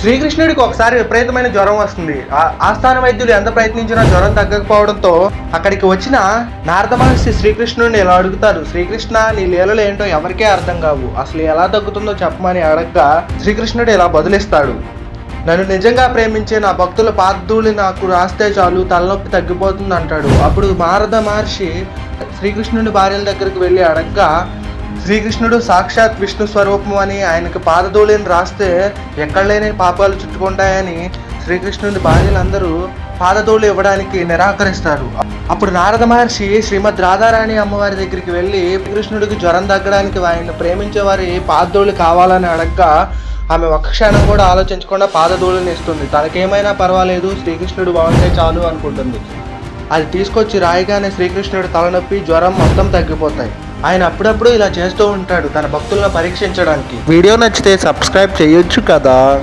శ్రీకృష్ణుడికి ఒకసారి విపరీతమైన జ్వరం వస్తుంది. ఆ- ఆస్థాన వైద్యులు ఎంత ప్రయత్నించినా జ్వరం తగ్గకపోవడంతో అక్కడికి వచ్చిన నారద మహర్షి శ్రీకృష్ణుడిని ఇలా అడుగుతారు శ్రీకృష్ణ నీ లీలలు ఏంటో ఎవరికే అర్థం కావు. అసలు ఎలా తగ్గుతుందో చెప్పమని అడగగా శ్రీకృష్ణుడు ఇలా బదులిస్తాడు. నన్ను నిజంగా ప్రేమించే నా భక్తుల పాదధూళి నాకు రాస్తే చాలు తలనొప్పి తగ్గిపోతుంది అంటాడు అప్పుడు నారద మహర్షి శ్రీకృష్ణుడి భార్యల దగ్గరికి వెళ్ళి అడగగా శ్రీకృష్ణుడు సాక్షాత్ విష్ణు స్వరూపం అని ఆయనకు పాదధూళిని రాస్తే ఎక్కడ లేని పాపాలు చుట్టుకుంటాయని శ్రీకృష్ణుడి భార్యలందరూ పాదధూళి ఇవ్వడానికి నిరాకరిస్తారు. అప్పుడు నారద మహర్షి శ్రీమద్ రాధారాణి అమ్మవారి దగ్గరికి వెళ్ళి శ్రీకృష్ణుడికి జ్వరం తగ్గడానికి ఆయన ప్రేమించే వారి పాదధూళి కావాలని అడగ్గా ఆమె ఒక్క క్షణం కూడా ఆలోచించకుండా పాదధూళిని ఇస్తుంది. తనకేమైనా పర్వాలేదు శ్రీకృష్ణుడు బాగుంటే చాలు అనుకుంటుంది. అది తీసుకొచ్చి రాయగానే శ్రీకృష్ణుడు తలనొప్పి జ్వరం మొత్తం తగ్గిపోతాయి. ఆయన అప్పుడప్పుడు ఇలా చేస్తూ ఉంటాడు తన భక్తులను పరీక్షించడానికి. వీడియో నచ్చితే సబ్స్క్రైబ్ చేయొచ్చు కదా?